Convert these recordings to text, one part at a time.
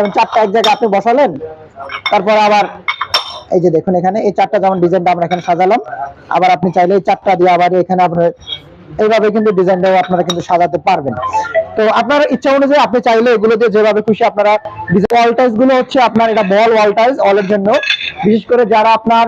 যেমন চারটা এক জায়গায় আপনি বসালেন, তারপর আবার এই যে দেখুন এখানে, এই চারটা যেমন ডিজাইনটা আমরা এখানে সাজালাম, আবার আপনি চাইলে এই চারটা দিয়ে আবার এখানে আপনার এইভাবে কিন্তু ডিজাইনটাও আপনারা কিন্তু সাজাতে পারবেন। তো আপনার ইচ্ছা অনুযায়ী আপনি চাইলে এগুলো দিয়ে যেভাবে খুশি আপনারা ওয়াল টাইলসগুলো হচ্ছে আপনার এটা বল ওয়াল টাইলস অলের জন্য। বিশেষ করে যারা আপনার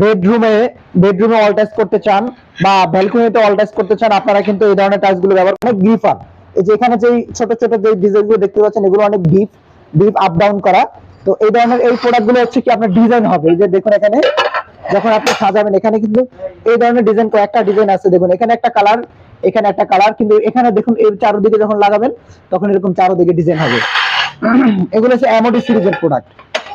বেডরুমে বেডরুমে অল টাচ করতে চান বা ব্যালকনিতে অল টাচ করতে চান, আপনারা কিন্তু এই ধরনের টাচগুলো ব্যবহার করেন। গ্রিফার এই যে এখানে যে ছোট ছোট যে ডিজাইনগুলো দেখতে পাচ্ছেন, এগুলো অনেক ডিপ ডিপ আপ ডাউন করা। তো এই ধরনের এই প্রোডাক্টগুলো হচ্ছে কি আপনার ডিজাইন হবে। এই যে দেখুন এখানে, যখন আপনি সাজাবেন, এখানে কিন্তু এই ধরনের ডিজাইন কয়েকটা ডিজাইন আছে। দেখুন, এখানে একটা কালার এখানে একটা কালার কিন্তু এখানে দেখুন, এই চারদিকে যখন লাগাবেন, তখন এরকম চারদিকে ডিজাইন হবে। এগুলো হচ্ছে অ্যামোডি সিরিজের প্রোডাক্ট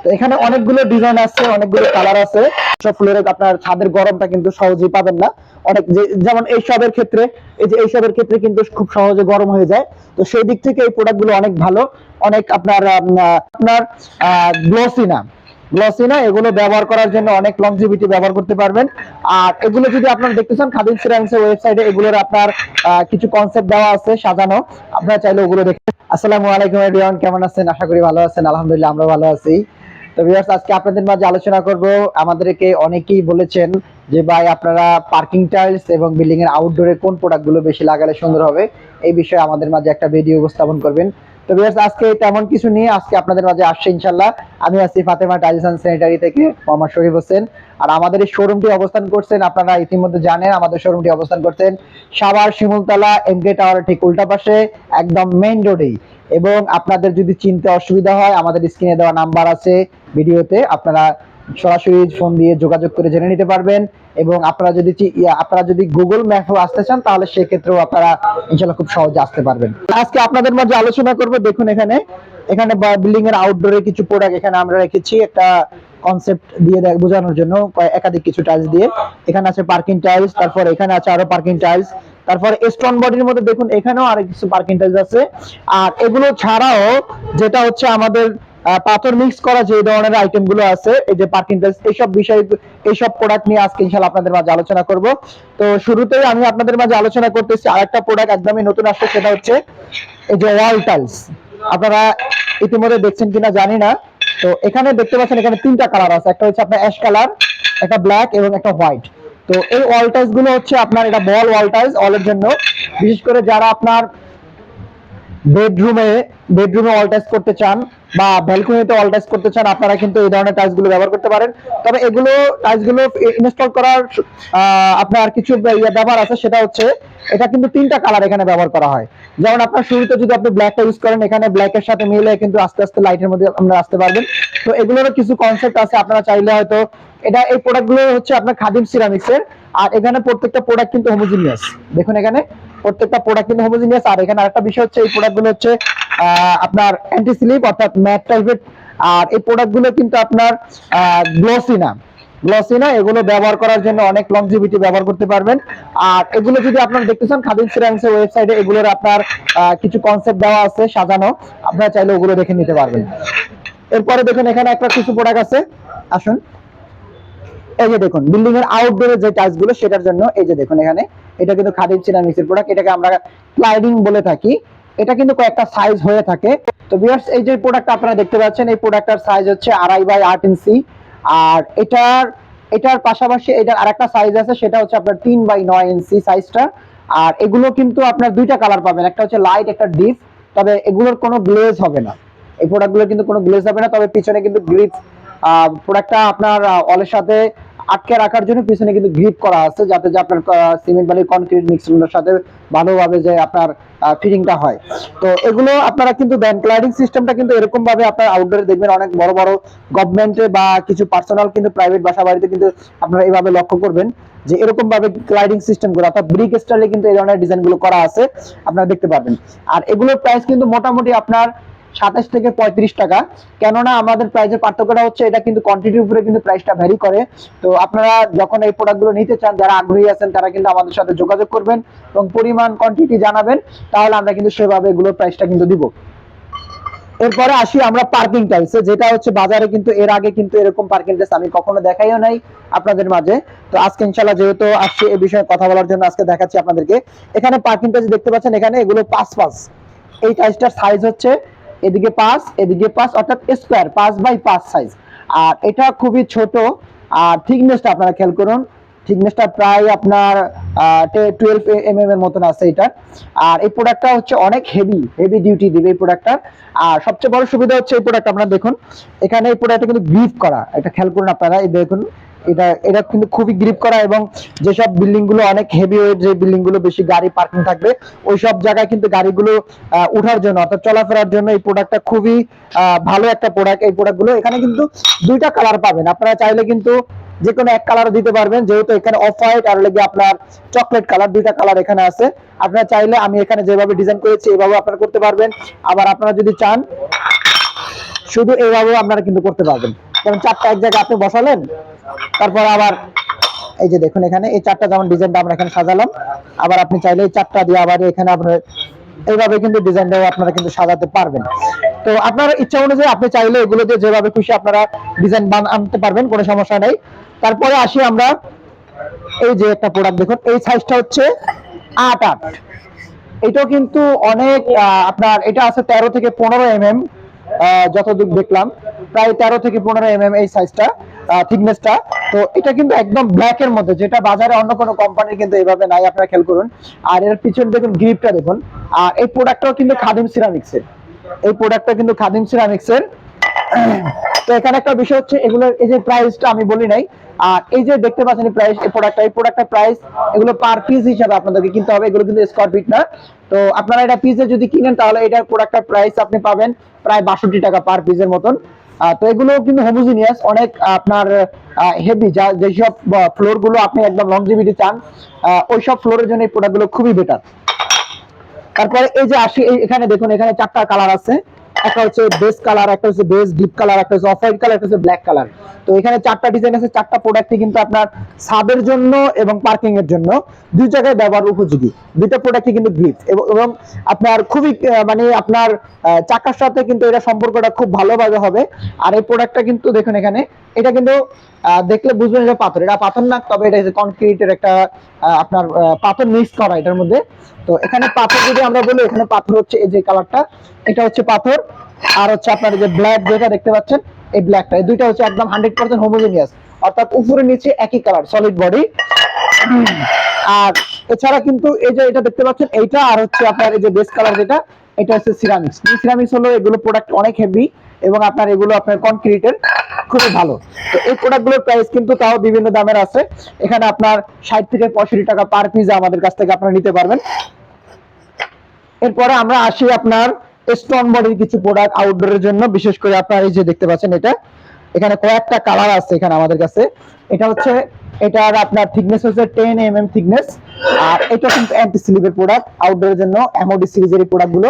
তো এখানে অনেকগুলো ডিজাইন আছে, অনেকগুলো কালার আছে। সব ফ্লোরে আপনার ছাদের গরমটা কিন্তু সহজেই পাবেন না। অনেক যেমন এই সবের ক্ষেত্রে, এই যে এই সবের ক্ষেত্রে কিন্তু খুব সহজে গরম হয়ে যায়। তো সেই দিক থেকে এই প্রোডাক্টগুলো অনেক ভালো। অনেক আপনার আপনার গ্লোসি না গ্লসি না এগুলো ব্যবহার করার জন্য অনেক লংজিভিটি ব্যবহার করতে পারবেন। আর এগুলো যদি আপনারা দেখতে চান, খাদিম সিরামিক্স এর ওয়েবসাইটে এগুলোর আপনার কিছু কনসেপ্ট দেওয়া আছে সাজানো। আপনারা চাইলে ওগুলো দেখে আসসালামু আলাইকুম এভরিওয়ান কেমন আছেন? আশা করি ভালো আছেন। আলহামদুলিল্লাহ আমরা ভালো আছি। তো ভিউয়ার্স আজকে আপনাদের মাঝে আলোচনা করব। আমাদেরকে অনেকেই বলেছেন যে, ভাই, আপনারা পার্কিং টাইলস এবং বিল্ডিং এর আউটডোরে কোন প্রোডাক্টগুলো বেশি লাগালে সুন্দর হবে? এই বিষয়ে আমাদের মাঝে একটা ভিডিও উপস্থাপন করবেন। তো বিয়ার্স আজকে তেমন কিছু নিয়ে আজকে আপনাদের মাঝে আসছে ইনশাল্লাহ। আমি আছি ফাতেমা টাইলসান থেকে মোহাম্মদ শরীফ হোসেন। আর আমাদের এই শোরুমটি অবস্থান করছেন, আপনারা ইতিমধ্যে জানেন, আমাদের শোরুমটি অবস্থান করছেন সাভার শিমুলতলা এমকে টাওয়ার ঠিক উল্টা পাশে, একদম মেইন রোডেই এবং আপনাদের যদি চিনতে অসুবিধা হয়, আমাদের স্ক্রিনে দেওয়া নাম্বার আছে ভিডিওতে আপনারা সরাসরি ফোন দিয়ে যোগাযোগ করে জেনে নিতে পারবেন এবং আপনারা যদি আপনারা যদি গুগল ম্যাপও আসতে চান, তাহলে সেক্ষেত্রেও আপনারা ইনশাল্লাহ খুব সহজে আসতে পারবেন। আজকে আপনাদের মাঝে আলোচনা করব, দেখুন এখানে। এখানে বিল্ডিং এর আউটডোরে কিছু প্রোডাক্ট এখানে আমরা রেখেছি, একটা কনসেপ্ট দিয়ে বোঝানোর জন্য একাধিক কিছু টাইলস দিয়ে। এখানে আছে পার্কিং টাইলস তারপর এখানে আছে আরও পার্কিং টাইলস তারপর স্টোন বডির মধ্যে দেখুন, এখানেও আরও কিছু পার্কিং টাইলস আছে। আর এগুলো ছাড়াও যেটা হচ্ছে আমাদের পাথর মিক্স করা যে ধরনের আইটেমগুলো আছে, এই যে পার্কিং টাইলস এইসব বিষয়, এইসব প্রোডাক্ট নিয়ে আজকে ইনশাল্লাহ আপনাদের মাঝে আলোচনা করব। তো শুরুতেই আমি আপনাদের মাঝে আলোচনা করতেছি, আরেকটা প্রোডাক্ট একদমই নতুন আসছে, সেটা হচ্ছে এই যে ওয়াল টাইলস আপনারা ইতিমধ্যে দেখছেন কিনা জানি না। তো এখানে দেখতে পাচ্ছেন, এখানে তিনটা কালার আছে। একটা হচ্ছে আপনার অ্যাশ কালার একটা ব্ল্যাক এবং একটা হোয়াইট তো এই ওয়াল টাইলসগুলো হচ্ছে আপনার, এটা বল ওয়াল টাইলস অলের জন্য। বিশেষ করে যারা আপনার বেডরুমে বেডরুমে অল টাচ করতে চান বা ব্যালকনিতে অল টাচ করতে চান, আপনারা কিন্তু এই ধরনের টাইলসগুলো ব্যবহার করতে পারেন। তবে এগুলো টাইলসগুলো ইনস্টল করার আপনার কিছু ইয়ে ব্যবহার আছে, সেটা হচ্ছে এটা কিন্তু তিনটা কালার এখানে ব্যবহার করা হয়। যেমন আপনার শুরুতে যদি আপনি ব্ল্যাকটা ইউজ করেন, এখানে ব্ল্যাকের সাথে মিলে কিন্তু আস্তে আস্তে লাইটের মধ্যে আপনারা আসতে পারবেন। তো এগুলোরও কিছু কনসেপ্ট আছে, আপনারা চাইলে হয়তো এটা, এই প্রোডাক্টগুলো হচ্ছে আপনার খাদিম সিরামিক্স এর। আর এখানে প্রত্যেকটা প্রোডাক্ট কিন্তু হোমোজিনিয়াস দেখুন এখানে। প্রত্যেকটা প্রোডাক্ট কিন্তু হোমোজিনিয়াস আর এখানে আরেকটা বিষয় হচ্ছে, এই প্রোডাক্টগুলো হচ্ছে আপনার অ্যান্টি স্লিপ অর্থাৎ ম্যাট টাইপের আর এই প্রোডাক্টগুলো কিন্তু আপনার গ্লসি না। এগুলো ব্যবহার করার জন্য অনেক লংজিভিটি ব্যবহার করতে পারবেন। আর এগুলো যদি আপনারা দেখতে চান, খাদিম সিরামিক্স এর ওয়েবসাইটে এগুলোর আপনার কিছু কনসেপ্ট দেওয়া আছে সাজানো। আপনারা চাইলে ওগুলো দেখে নিতে পারবেন। এরপরে দেখুন, এখানে একটা কিছু প্রোডাক্ট আছে। আসুন। এই যে দেখুন বিল্ডিং এর আউটডোরে যে টাইলসগুলো সেটার জন্য এই যে দেখুন এখানে, এটা কিন্তু খাদিম সিরামিক্সের প্রোডাক্ট এটাকে আমরা স্লাইডিং বলে থাকি। এটা কিন্তু কয়েকটা সাইজ হয়ে থাকে। তো ভিউয়ার্স এই যে প্রোডাক্ট আপনারা দেখতে পাচ্ছেন, এই প্রোডাক্টটার সাইজ হচ্ছে আড়াই বাই আট ইঞ্চি। আর এটার এটার পাশাপাশি এটার আরেকটা সাইজ আছে, সেটা হচ্ছে আপনার তিন বাই নয় ইঞ্চি সাইজটা আর এগুলো কিন্তু আপনার দুইটা কালার পাবেন, একটা হচ্ছে লাইট একটা ডিপ তবে এগুলোর কোনো গ্লেজ হবে না। এই প্রোডাক্টগুলো কিন্তু কোনো গ্লেজ হবে না, তবে পিছনে কিন্তু গ্রিপ প্রোডাক্টটা আপনার অলের সাথে আটকে রাখার জন্য পিছনে কিন্তু গ্রিপ করা আছে যাতে যে আপনার সিমেন্ট বালি কনক্রিট মিক্সচারের সাথে ভালোভাবে যে আপনার ফিটিংটা হয়। তো এগুলো আপনারা কিন্তু দেন ক্লাইডিং সিস্টেমটা কিন্তু এরকম ভাবে আপনার আউটডোরে দেখবেন। অনেক বড় বড় গভর্নমেন্টে বা কিছু পার্সোনাল কিন্তু প্রাইভেট বাসা বাড়িতে কিন্তু আপনারা এইভাবে লক্ষ্য করবেন যে এরকম ভাবে ক্লাইডিং সিস্টেমগুলো অর্থাৎ ব্রিক স্টাইলে কিন্তু এই ধরনের ডিজাইনগুলো করা আছে। আপনারা দেখতে পারবেন। আর এগুলোর প্রাইস কিন্তু মোটামুটি আপনার সাতাশ থেকে পঁয়ত্রিশ টাকা। কেননা আমাদের প্রাইসের পার্থক্যটা হচ্ছে এটা কিন্তু কোয়ান্টিটির উপরে কিন্তু প্রাইসটা ভ্যারি করে। তো আপনারা যখন এই প্রোডাক্টগুলো নিতে চান, যারা আগ্রহী আছেন, তারা কিন্তু আমাদের সাথে যোগাযোগ করবেন এবং পরিমাণ কোয়ান্টিটি জানাবেন, তাহলে আমরা কিন্তু সেভাবে এগুলোর প্রাইসটা কিন্তু দিব। এরপরে আসি আমরা পার্কিং টাইলসে যেটা হচ্ছে বাজারে কিন্তু এর আগে কিন্তু এরকম পার্কিং টাইলস আমি কখনো দেখাইও নাই আপনাদের মাঝে। তো আজকে ইনশাল্লাহ যেহেতু আসছে এই বিষয়ে কথা বলার জন্য আজকে দেখাচ্ছি আপনাদেরকে। এখানে পার্কিং টাইলস দেখতে পাচ্ছেন, এখানে এগুলো পাঁচ পাঁচ। এই টাইলসটার সাইজ হচ্ছে এদিকে পাঁচ এদিকে পাঁচ, অর্থাৎ স্কোয়ার পাঁচ বাই পাঁচ সাইজ আর এটা খুবই ছোট। আর থিকনেসটা আপনারা খেয়াল করুন। থিকনেসটা প্রায় আপনার টুয়েলভ এম এম এর মতন আছে এটা। আর এই প্রোডাক্টটা হচ্ছে অনেক হেভি হেভি ডিউটি দিবে এই প্রোডাক্টটা আর সবচেয়ে বড় সুবিধা হচ্ছে এই প্রোডাক্ট আপনারা দেখুন। এখানে এই প্রোডাক্টটা কিন্তু গ্রিপ করা। এটা খেয়াল করুন আপনারা, এই দেখুন। এটা এটা কিন্তু খুবই গ্রিপ করা এবং যেসব বিল্ডিংগুলো অনেক হেভি ওয়েট যে বিল্ডিংগুলো বেশি গাড়ি পার্কিং থাকবে ওই সব জায়গায় কিন্তু গাড়িগুলো উঠার জন্য অর্থাৎ চলাফেরার জন্য এই প্রোডাক্টটা খুবই ভালো একটা প্রোডাক্ট এই প্রোডাক্টগুলো এখানে কিন্তু দুইটা কালার পাবেন। আপনারা চাইলে কিন্তু যে কোনো এক কালার দিতে পারবেন, যেহেতু এখানে অফ হোয়াইট আর লেগে আপনার চকলেট কালার দুইটা কালার এখানে আছে। আপনারা চাইলে আমি এখানে যেভাবে ডিজাইন করেছি এভাবে আপনারা করতে পারবেন। আবার আপনারা যদি চান, শুধু এইভাবেও আপনারা কিন্তু করতে পারবেন। যেমন চারটা এক জায়গায় আপনি বসালেন তারপর আবার এই যে দেখুন এখানে, এই চারটা যেমন ডিজাইনটা আমরা এখানে সাজালাম, আবার আপনি চাইলে এই চারটা দিয়ে আবার এখানে আপনার এইভাবে কিন্তু ডিজাইনটাও আপনারা কিন্তু সাজাতে পারবেন। তো আপনার ইচ্ছা অনুযায়ী আপনি চাইলে এগুলো দিয়ে যেভাবে খুশি আপনারা ডিজাইন আনতে পারবেন, কোনো সমস্যা নেই। তারপরে আসি আমরা এই যে একটা প্রোডাক্ট দেখুন, এই সাইজটা হচ্ছে আট আট। এটাও কিন্তু অনেক আপনার এটা আছে তেরো থেকে পনেরো এম এম যতদূর দেখলাম, প্রায় তেরো থেকে পনেরো এম এম এই সাইজটা থিকনেসটা তো এটা কিন্তু একদম ব্ল্যাক এর মধ্যে, যেটা বাজারে অন্য কোনো কোম্পানির কিন্তু এইভাবে নাই, আপনারা খেয়াল করুন। আর এর পিছনে দেখুন গ্রিপটা দেখুন। আর এই প্রোডাক্টটাও কিন্তু খাদিম সিরামিক্স এর। এই প্রোডাক্টটা কিন্তু খাদিম সিরামিক্স এর। তো এখানে একটা বিষয় হচ্ছে এগুলোর এই যে প্রাইসটা আমি বলি নাই, আর এই যে দেখতে পাচ্ছেন প্রাইস এই প্রোডাক্টটা এই প্রোডাক্টের প্রাইস এগুলো পার পিস হিসাবে আপনাদেরকে কিনতে হবে, এগুলো কিন্তু স্কোয়ার ফিট না। তো আপনারা এটা পিসে যদি কিনেন, তাহলে এটার প্রোডাক্টের প্রাইস আপনি পাবেন প্রায় বাষট্টি টাকা পার পিসের মতন। তো এগুলো কিন্তু হোমোজিনিয়াস অনেক আপনার হেভি যা যেসব ফ্লোরগুলো আপনি একদম লংজিভিটি চান ওইসব ফ্লোরের জন্য এই প্রোডাক্টগুলো খুবই বেটার তারপরে এই যে আসি এখানে দেখুন, এখানে চারটা কালার আছে। একটা হচ্ছে বেস কালার একটা হচ্ছে বেস ডিপ কালার একটা হচ্ছে অফ হোয়াইট কালার একটা হচ্ছে ব্ল্যাক কালার তো এখানে চারটা ডিজাইন আছে, চারটা প্রোডাক্টই কিন্তু আপনার সাবের জন্য এবং পার্কিং এর জন্য দুই জায়গায় ব্যবহার উপযোগী। দুইটা প্রোডাক্টই কিন্তু গ্রিপ এবং আপনার খুবই মানে আপনার চাকার সাথে কিন্তু এটা সম্পর্কটা খুব ভালোভাবে হবে। আর এই প্রোডাক্টটা কিন্তু দেখুন এখানে, এটা কিন্তু দেখলে বুঝবেন এটা পাথর। এটা পাথর না, তবে এটা কনক্রিটের একটা আপনার পাথর মিক্স করা এটার মধ্যে। তো এখানে পাথর যদি আমরা বলি, এখানে পাথর হচ্ছে এই যে কালারটা এটা হচ্ছে পাথর, আর হচ্ছে আপনার যে ব্ল্যাক যেটা দেখতে পাচ্ছেন, এই ব্ল্যাকটা এই দুইটা হচ্ছে একদম হান্ড্রেড পার্সেন্ট হোমোজেনিয়াস অর্থাৎ উপরে নিচে একই কালার সলিড বডি আর এছাড়া কিন্তু এই যে এটা দেখতে পাচ্ছেন, এইটা আর হচ্ছে আপনার এই যে বেস কালার যেটা, এটা হচ্ছে সিরামিক্স সিরামিক্স হলো এগুলো প্রোডাক্ট অনেক হেভি এবং আপনার এগুলো আপনার কনক্রিটের খুবই ভালো। তো এই প্রোডাক্টগুলোর প্রাইস কিন্তু তাও বিভিন্ন দামের আছে। এখানে আপনার ষাট থেকে পঁয়ষট্টি টাকা পার পিস আমাদের কাছ থেকে আপনারা নিতে পারবেন। এরপরে আমরা আসি আপনার স্টোন বডির কিছু প্রোডাক্ট আউটডোরের জন্য, বিশেষ করে আপনার এই যে দেখতে পাচ্ছেন এটা। এখানে কয়েকটা কালার আছে এখানে আমাদের কাছে। এটা হচ্ছে, এটার আপনার থিকনেস হচ্ছে টেন এম এম থিকনেস আর এটা কিন্তু অ্যান্টি স্লিপের প্রোডাক্ট আউটডোরের জন্য এমওডি সিরিজের এই প্রোডাক্টগুলো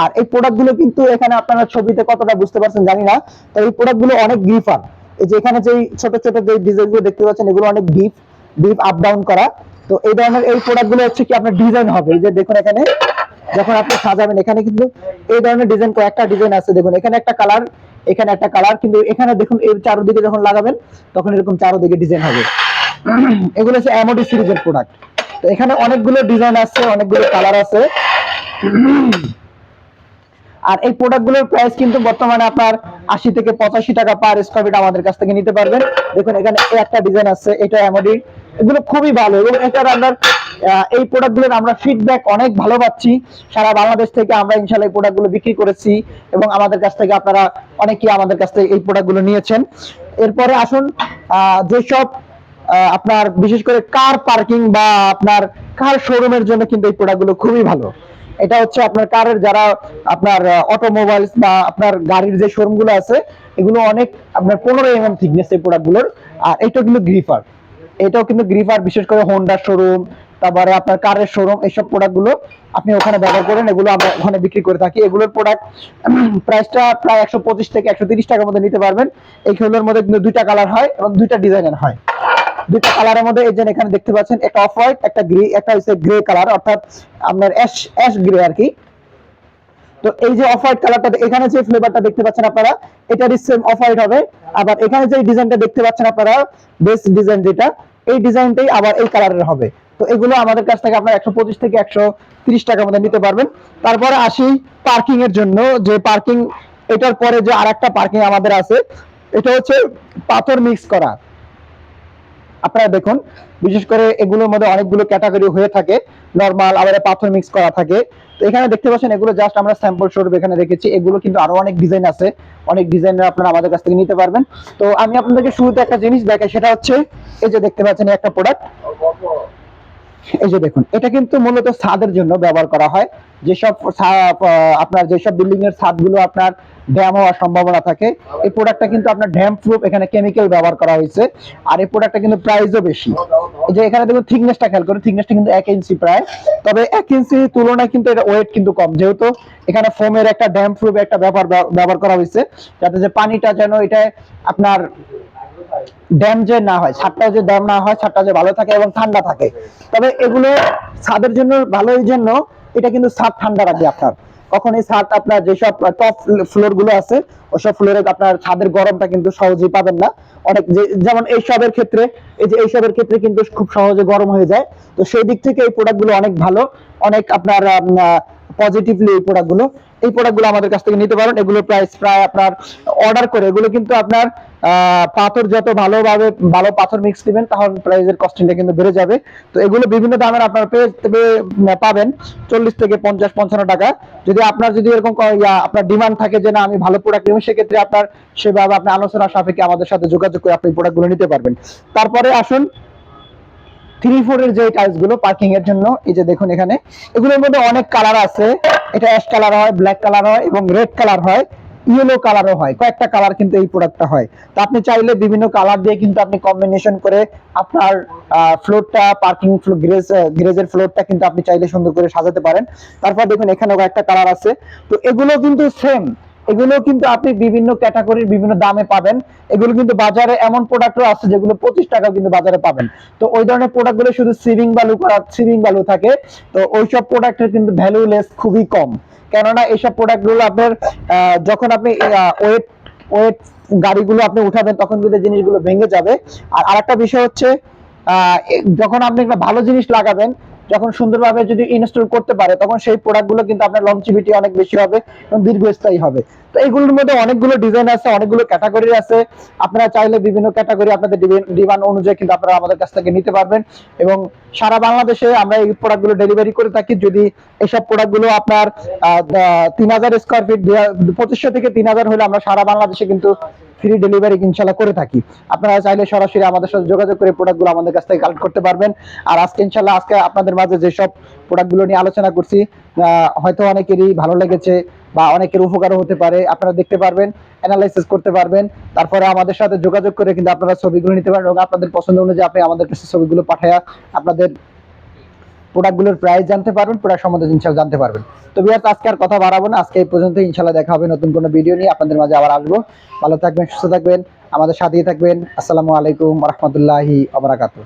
আর এই প্রোডাক্টগুলো কিন্তু এখানে আপনারা ছবিতে কতটা বুঝতে পারছেন জানি না, তো এই প্রোডাক্টগুলো অনেক গ্রিফার এই যে এখানে যে ছোট ছোট যে ডিজাইনগুলো দেখতে পাচ্ছেন, এগুলো অনেক ডিপ ডিপ আপ ডাউন করা। তো এই ধরনের এই প্রোডাক্টগুলো হচ্ছে কি আপনার ডিজাইন হবে। এই যে দেখুন এখানে, যখন আপনি সাজাবেন, এখানে কিন্তু এই ধরনের ডিজাইন কয়েকটা ডিজাইন আছে। দেখুন, এখানে একটা কালার এখানে একটা কালার কিন্তু এখানে দেখুন, এই চারদিকে যখন লাগাবেন, তখন এরকম চারদিকে ডিজাইন হবে। এগুলো হচ্ছে এমওডি সিরিজের প্রোডাক্ট তো এখানে অনেকগুলো ডিজাইন আছে, অনেকগুলো কালার আছে। আর এই প্রোডাক্টগুলোর প্রাইস কিন্তু বর্তমানে আপনার আশি থেকে পঁচাশি টাকা পার স্কোয়ার ফিট আমাদের কাছ থেকে নিতে পারবেন। দেখুন, এখানে একটা ডিজাইন আছে, এটা এমডি এগুলো খুবই ভালো এবং এটার আপনার এই প্রোডাক্টগুলোর আমরা ফিডব্যাক অনেক ভালো পাচ্ছি। সারা বাংলাদেশ থেকে আমরা ইনশাল্লাহ এই প্রোডাক্টগুলো বিক্রি করেছি এবং আমাদের কাছ থেকে আপনারা অনেকেই আমাদের কাছ থেকে এই প্রোডাক্টগুলো নিয়েছেন। এরপরে আসুন যেসব আপনার বিশেষ করে কার পার্কিং বা আপনার কার শোরুমের জন্য কিন্তু এই প্রোডাক্টগুলো খুবই ভালো। এটা হচ্ছে আপনার কারের যারা আপনার অটোমোবাইলস বা আপনার গাড়ির যে শোরুমগুলো আছে, এগুলো অনেক আপনার পনেরো এম এম থিকনেস এই প্রোডাক্টগুলোর, আর এটাও কিন্তু গ্রিফার এটাও কিন্তু গ্রিফার বিশেষ করে হোন্ডা শোরুম তারপরে আপনার কারের শোরুম এইসব প্রোডাক্টগুলো আপনি ওখানে ব্যবহার করেন, এগুলো আমরা ওখানে বিক্রি করে থাকি। এগুলোর প্রোডাক্ট প্রাইসটা প্রায় একশো পঁচিশ থেকে একশো তিরিশ টাকার মধ্যে নিতে পারবেন। এইগুলোর মধ্যে কিন্তু দুইটা কালার হয় এবং দুইটা ডিজাইনের হয়। দুইটা কালারের মধ্যে এই যে এখানে দেখতে পাচ্ছেন, একটা অফ হোয়াইট একটা গ্রে একটা হচ্ছে গ্রে কালার অর্থাৎ আপনার অ্যাশ অ্যাশ গ্রে আর কি। তো এই যে অফ হোয়াইট কালারটা এখানে যে ফ্লেভারটা দেখতে পাচ্ছেন আপনারা, এটারই সেম অফ হোয়াইট হবে। আবার এখানে যে ডিজাইনটা দেখতে পাচ্ছেন আপনারা বেস ডিজাইন যেটা, এই ডিজাইনটাই আবার এই কালারের হবে। তো এগুলো আমাদের কাছ থেকে আপনার একশো পঁচিশ থেকে একশো তিরিশ টাকার মধ্যে নিতে পারবেন। তারপরে আসি পার্কিং এর জন্য, যে পার্কিং এটার পরে যে আরেকটা পার্কিং আমাদের আছে, এটা হচ্ছে পাথর মিক্স করা। আপনারা দেখুন, বিশেষ করে এগুলোর মধ্যে অনেকগুলো ক্যাটাগরি হয়ে থাকে। নর্মাল আবার পাথর মিক্স করা থাকে। তো এখানে দেখতে পাচ্ছেন, এগুলো জাস্ট আমরা স্যাম্পল স্বরূপ এখানে রেখেছি। এগুলো কিন্তু আরও অনেক ডিজাইন আছে। অনেক ডিজাইনের আপনারা আমাদের কাছ থেকে নিতে পারবেন। তো আমি আপনাদেরকে শুরুতে একটা জিনিস দেখাই, সেটা হচ্ছে, এই যে দেখতে পাচ্ছেন একটা প্রোডাক্ট এই যে দেখুন, এটা কিন্তু মূলত ছাদের জন্য ব্যবহার করা হয়। যেসব আপনার যেসব বিল্ডিং এর ছাদগুলো আপনার ড্যাম হওয়ার সম্ভাবনা থাকে, এই প্রোডাক্টটা কিন্তু আপনার ড্যাম প্রুফ এখানে কেমিক্যাল ব্যবহার করা হয়েছে। আর এই প্রোডাক্টটা কিন্তু প্রাইসও বেশি। যে এখানে দেখুন থিকনেসটা খেয়াল করুন থিকনেসটা কিন্তু এক ইঞ্চি প্রায়। তবে এক ইঞ্চি তুলনায় কিন্তু এটা ওয়েট কিন্তু কম, যেহেতু এখানে ফোমের একটা ড্যাম প্রুফ একটা ব্যবহার ব্যবহার করা হয়েছে। যাতে যে পানিটা যেন এটা আপনার ড্যাম যে না হয় ছাদটা যে ড্যাম না হয়, ছাদটা যে ভালো থাকে এবং ঠান্ডা থাকে। তবে এগুলো ছাদের জন্য ভালো এই জন্য, এটা কিন্তু ছাদ ঠান্ডা রাখবে আপনার। কখন এই ছাদ আপনার যেসব টপ ফ্লোরগুলো আছে, ওসব ফ্লোরে আপনার ছাদের গরমটা কিন্তু সহজেই পাবেন না। অনেক যেমন এইসবের ক্ষেত্রে, এই যে এইসবের ক্ষেত্রে কিন্তু খুব সহজে গরম হয়ে যায়। তো সেই দিক থেকে এই প্রোডাক্টগুলো অনেক ভালো। অনেক আপনার পজিটিভলি এই প্রোডাক্টগুলো, এই প্রোডাক্টগুলো আমাদের কাছ থেকে নিতে পারেন। এগুলো প্রাইস প্রায় আপনার অর্ডার করে, এগুলো কিন্তু আপনার পাথর যত ভালোভাবে, ভালো পাথর মিক্স দিবেন তখন প্রাইসের কস্টিংটা কিন্তু বেড়ে যাবে। তো এগুলো বিভিন্ন দামের আপনার পাবেন। চল্লিশ থেকে পঞ্চাশ, পঞ্চান্ন টাকা। যদি আপনার, যদি এরকম আপনার ডিমান্ড থাকে যে না, আমি ভালো প্রোডাক্ট নেব, সেক্ষেত্রে আপনার সেভাবে আপনি আলোচনা সাপেক্ষে আমাদের সাথে যোগাযোগ করে আপনি প্রোডাক্টগুলো নিতে পারবেন। তারপরে আসুন থ্রি ফোর এর যে টাইলসগুলো পার্কিং এর জন্য, এই যে দেখুন এখানে, এগুলোর মধ্যে অনেক কালার আছে। এটা অ্যাশ কালার হয় ব্ল্যাক কালার হয় এবং রেড কালার হয় ইয়েলো কালারও হয়। কয়েকটা কালার কিন্তু এই প্রোডাক্টটা হয়। তো আপনি চাইলে বিভিন্ন কালার দিয়ে কিন্তু আপনি কম্বিনেশন করে আপনার ফ্লোরটা পার্কিং গ্রেজ গ্রেজের ফ্লোরটা কিন্তু আপনি চাইলে সুন্দর করে সাজাতে পারেন। তারপর দেখুন এখানেও একটা কালার আছে। তো এগুলো কিন্তু সেম এগুলো কিন্তু আপনি বিভিন্ন ক্যাটাগরির বিভিন্ন দামে পাবেন। এগুলো কিন্তু বাজারে এমন প্রোডাক্টও আছে যেগুলো পঁচিশ টাকাও কিন্তু বাজারে পাবেন। তো ওই ধরনের প্রোডাক্টগুলো শুধু সিভিং ভ্যালু করা সিভিং ভ্যালু থাকে। তো ওইসব প্রোডাক্টের কিন্তু ভ্যালুলেস খুবই কম। কেননা এইসব প্রোডাক্টগুলো আপনার যখন আপনি ওয়েট ওয়েট গাড়িগুলো আপনি উঠাবেন, তখন কিন্তু জিনিসগুলো ভেঙে যাবে। আর আরেকটা বিষয় হচ্ছে যখন আপনি একটা ভালো জিনিস লাগাবেন যখন সুন্দরভাবে যদি ইনস্টল করতে পারে, তখন সেই প্রোডাক্টগুলো কিন্তু আপনার লংজিভিটি অনেক বেশি হবে এবং দীর্ঘস্থায়ী হবে। তো এইগুলোর মধ্যে অনেকগুলো ডিজাইন আছে, অনেকগুলো ক্যাটাগরি আছে। আপনারা চাইলে বিভিন্ন ক্যাটাগরি আপনাদের ডিমান্ড অনুযায়ী কিন্তু আপনারা আমাদের কাছ থেকে নিতে পারবেন এবং সারা বাংলাদেশে আমরা এই প্রোডাক্টগুলো ডেলিভারি করে থাকি। যদি এইসব প্রোডাক্টগুলো আপনার তিন হাজার স্কোয়ার ফিট পঁচিশশো থেকে তিন হাজার হলে আমরা সারা বাংলাদেশে কিন্তু ফ্রি ডেলিভারি ইনশাল্লাহ করে থাকি। আপনারা চাইলে সরাসরি আমাদের সাথে যোগাযোগ করে প্রোডাক্টগুলো আমাদের কাছ থেকে কালেক্ট করতে পারবেন। আর আজকে ইনশাল্লাহ আজকে আপনাদের মাঝে যেসব প্রোডাক্টগুলো নিয়ে আলোচনা করছি হয়তো অনেকেরই ভালো লেগেছে বা অনেকের উপকারও হতে পারে, আপনারা দেখতে পারবেন অ্যানালাইসিস করতে পারবেন। তারপরে আমাদের সাথে যোগাযোগ করে কিন্তু আপনারা ছবিগুলো নিতে পারেন এবং আপনাদের পছন্দ অনুযায়ী আপনি আমাদের কাছে ছবিগুলো পাঠায়া আপনাদের প্রোডাক্টগুলোর প্রাইস জানতে পারবেন প্রোডাক্ট সম্বন্ধে ইনশাল্লাহ জানতে পারবেন। তো বিয়ার আজকে আর কথা বাড়াবো না। আজকে এই পর্যন্ত ইনশাল্লাহ দেখা হবে নতুন কোনো ভিডিও নিয়ে। আপনাদের মাঝে আবার আসব। ভালো থাকবেন, সুস্থ থাকবেন, আমাদের সাথেই থাকবেন। আসসালামু আলাইকুম রহমতুল্লাহি আবরাকাতুহ